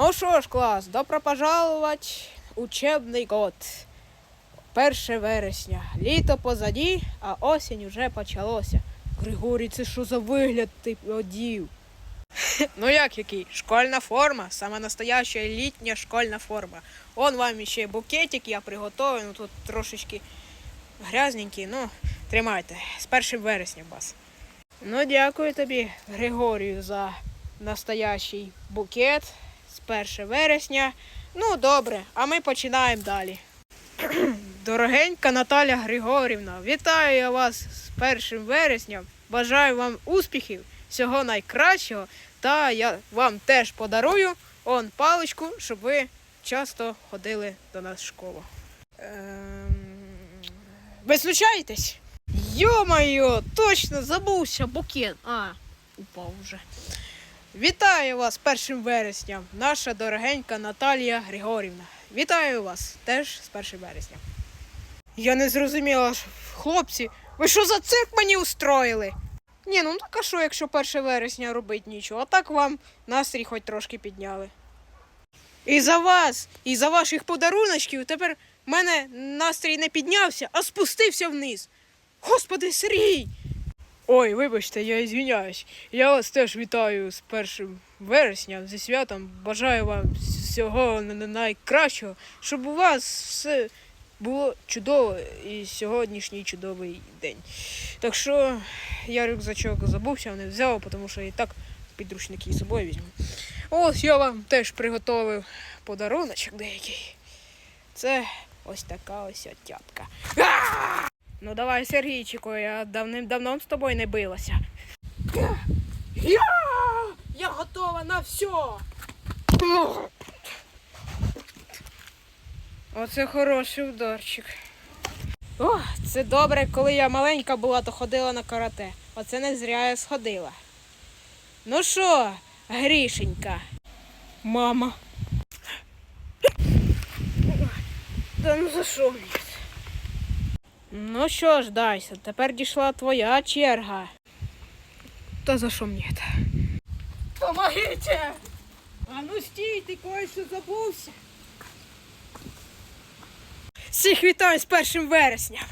Ну що ж, клас, добро пожаловать учебний год. 1 вересня. Літо позаді, а осінь уже почалося. Григорій, це що за вигляд ти одів? Ну як який? Школьна форма, саме настояща літня школьна форма. Он вам ще букетик я приготую, ну тут трошечки грязненький, ну тримайте. З 1 вересня вас. Ну, дякую тобі, Григорію, за настоящий букет з 1 вересня. Ну, добре, а ми починаємо далі. Дорогенька Наталя Григорівна, вітаю я вас з 1 вересня. Бажаю вам успіхів, всього найкращого. Та я вам теж подарую он паличку, щоб ви часто ходили до нас в школу. Ем... Ви случаєтесь? Йо-моє, точно забувся букет. А, упав вже. Вітаю вас 1 вересня, наша дорогенька Наталія Григорівна. Вітаю вас теж з 1 вересня. Я не зрозуміла, хлопці, ви що за цирк мені устроїли? Ні, ну так а що, якщо 1 вересня робить нічого, а так вам настрій хоч трошки підняли. І за вас, і за ваших подаруночків тепер в мене настрій не піднявся, а спустився вниз. Господи, Сергій! Ой, вибачте, я ізвиняюсь. Я вас теж вітаю з 1 вересня зі святом. Бажаю вам всього на- на- найкращого, щоб у вас все було чудово і сьогоднішній чудовий день. Так що я рюкзачок забувся, не взяв, тому що і так підручники з собою візьму. Ось я вам теж приготовив подаруночок деякий. Це ось така ось отятка. Ну давай, Сергійчику, я давним-давно з тобою не билася. Я, я готова на все. Оце хороший ударчик. О, це добре, коли я маленька була, то ходила на карате. Оце не зря я сходила. Ну що, грішенька? Мама. Та ну за що мені? Ну що ж, Дайся, тепер дійшла твоя черга. Та за що мені це? Помогите! А ну стій, ти кое-що забувся. Всіх вітаю з першим вересням.